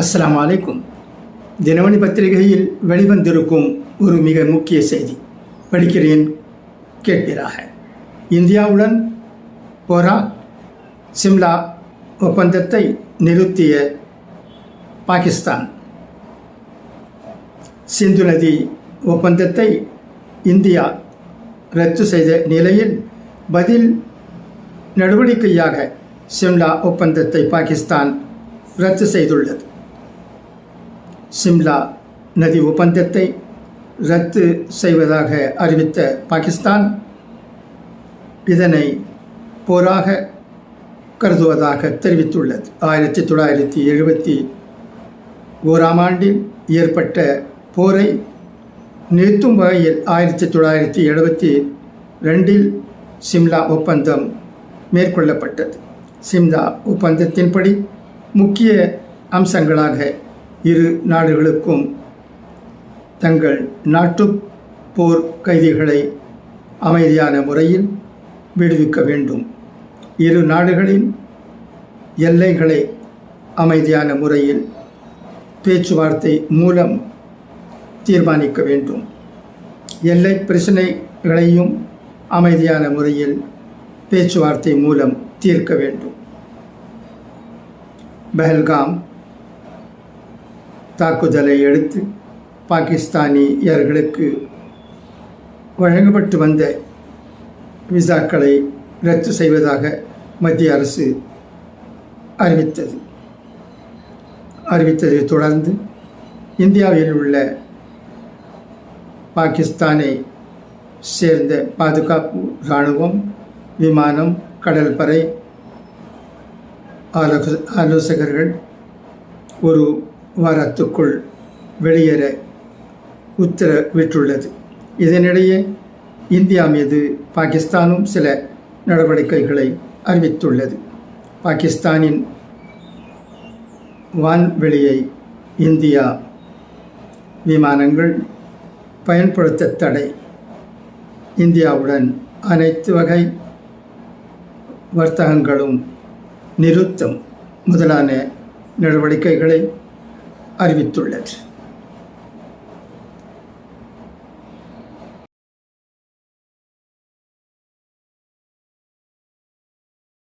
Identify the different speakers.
Speaker 1: அஸ்லாம் வலைக்கும் தினமணி பத்திரிகையில் வெளிவந்திருக்கும் ஒரு மிக முக்கிய செய்தி. படிக்கிறேன் கேட்பீராக. இந்தியாவுடன் போரா சிம்லா ஒப்பந்தத்தை நிறுத்திய பாகிஸ்தான். சிந்து நதி ஒப்பந்தத்தை இந்தியா ரத்து செய்த நிலையில் பதில் நடவடிக்கையாக சிம்லா ஒப்பந்தத்தை பாகிஸ்தான் ரத்து செய்துள்ளது. சிம்லா நதி ஒப்பந்தத்தை ரத்து செய்வதாக அறிவித்த பாகிஸ்தான் இதனை போராக கருதுவதாக தெரிவித்துள்ளது. ஆயிரத்தி தொள்ளாயிரத்தி எழுபத்தி ஓராம் ஆண்டில் ஏற்பட்ட போரை நிறுத்தும் வகையில் ஆயிரத்தி தொள்ளாயிரத்தி எழுபத்தி ரெண்டில் சிம்லா ஒப்பந்தம் மேற்கொள்ளப்பட்டது. சிம்லா ஒப்பந்தத்தின்படி முக்கிய அம்சங்களாக இரு நாடுகளுக்கும் தங்கள் நாட்டு போர் கைதிகளை அமைதியான முறையில் விடுவிக்க வேண்டும். இரு நாடுகளின் எல்லைகளை அமைதியான முறையில் பேச்சுவார்த்தை மூலம் தீர்மானிக்க வேண்டும். எல்லை பிரச்சனைகளையும் அமைதியான முறையில் பேச்சுவார்த்தை மூலம் தீர்க்க வேண்டும். பஹல்காம் தாக்குதலை எடுத்து பாகிஸ்தானியர்களுக்கு வழங்கப்பட்டு வந்த விசாக்களை ரத்து செய்வதாக மத்திய அரசு அறிவித்தது. அறிவித்ததை தொடர்ந்து இந்தியாவில் உள்ள பாகிஸ்தானை சேர்ந்த பாதுகாப்பு இராணுவம் விமானம் கடற்படை ஆலோச ஆலோசகர்கள் ஒரு வாரத்துக்குள் வெளியேற உத்தரவிட்டுள்ளது. இதனிடையே இந்தியா மீது பாகிஸ்தானும் சில நடவடிக்கைகளை அறிவித்துள்ளது. பாகிஸ்தானின் வான்வெளியை இந்தியா விமானங்கள் பயன்படுத்த தடை. இந்தியாவுடன் அனைத்து வகை வர்த்தகங்களும் நிறுத்தம் முதலான நடவடிக்கைகளை அறிவித்துள்ளது.